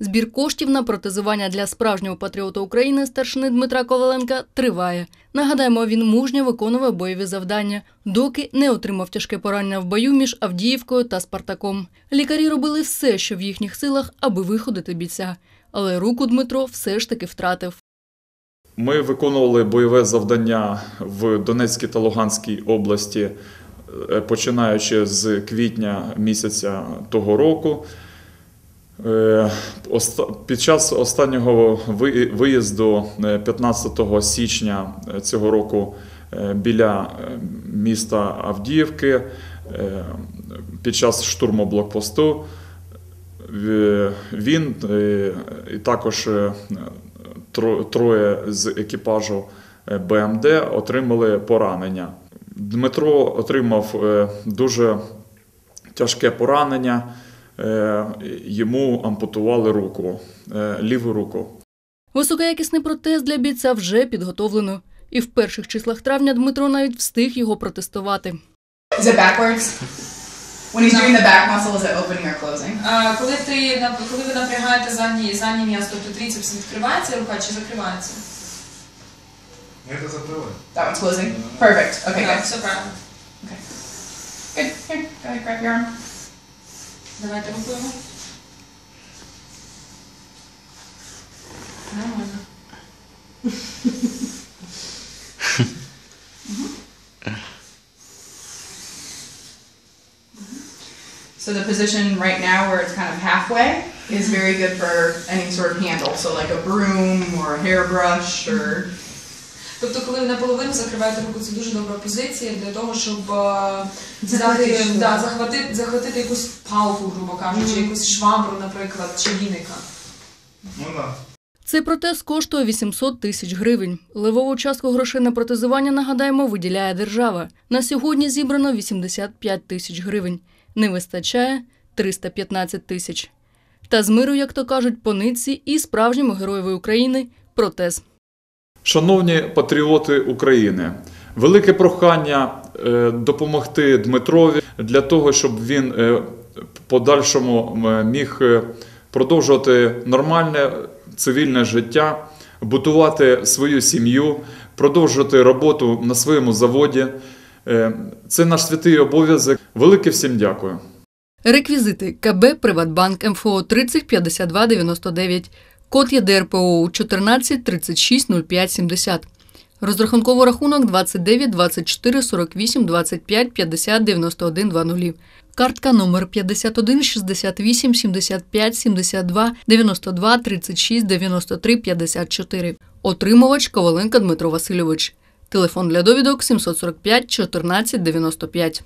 Збір коштів на протезування для справжнього патріота України старшини Дмитра Коваленка триває. Нагадаємо, він мужньо виконував бойові завдання, доки не отримав тяжке поранення в бою між Авдіївкою та Спартаком. Лікарі робили все, що в їхніх силах, аби виходити бійця. Але руку Дмитро все ж таки втратив. Ми виконували бойове завдання в Донецькій та Луганській області, е, починаючи з квітня місяця того року. Е, Під час останнього виїзду е, 15 січня е, цього року е, біля е, міста Авдіївки е, під час штурму блокпосту е, він е, і також е, троє з екіпажу е, БМД отримали поранення. Дмитро отримав е, дуже тяжке поранення. Е, Йому ампутували руку, е, ліву руку. Високоякісний протез для бійця вже підготовлено. І в перших числах травня Дмитро навіть встиг його протестувати. Is backwards? When he's doing the back muscle, is it opening or closing? Коли ти коли ви напрягаєте задній заднє м'ясо, тобто трицепс відкривається рука чи закривається? That one's closing. Perfect. Okay, good. Good. Here, go ahead, grab your arm. Давайте рухаємо. Нормально. So the position right now where it's kind of halfway is very good for any sort of handle. So like a broom or a hairbrush or Тобто, коли ви наполовину закриваєте руку, це дуже добра позиція для того, щоб е, да, захватити, захватити якусь палку, грубо кажучи, якусь швабру, наприклад, чи віника. Ну да. Цей протез коштує 800 тисяч гривень. Левову частку грошей на протезування, нагадаємо, виділяє держава. На сьогодні зібрано 85 тисяч гривень. Не вистачає 315 тисяч. Та з миру, як то кажуть, по нитці і справжньому героєві України протез. Шановні патріоти України, велике прохання е, допомогти Дмитрові для того, щоб він е, подальшому міг е, продовжувати нормальне цивільне життя, будувати свою сім'ю, продовжувати роботу на своєму заводі. Це наш святий обов'язок. Велике всім дякую. Реквізити КБ Приватбанк МФО 30 52 99. Код ЄДРПО 14 36 05 70. Розрахунковий рахунок 29 24 48 25 50 91 20. Картка номер 51 68 75 72 92 36 93 54. Отримувач Коваленко Дмитро Васильович. Телефон для довідок 745 14 95.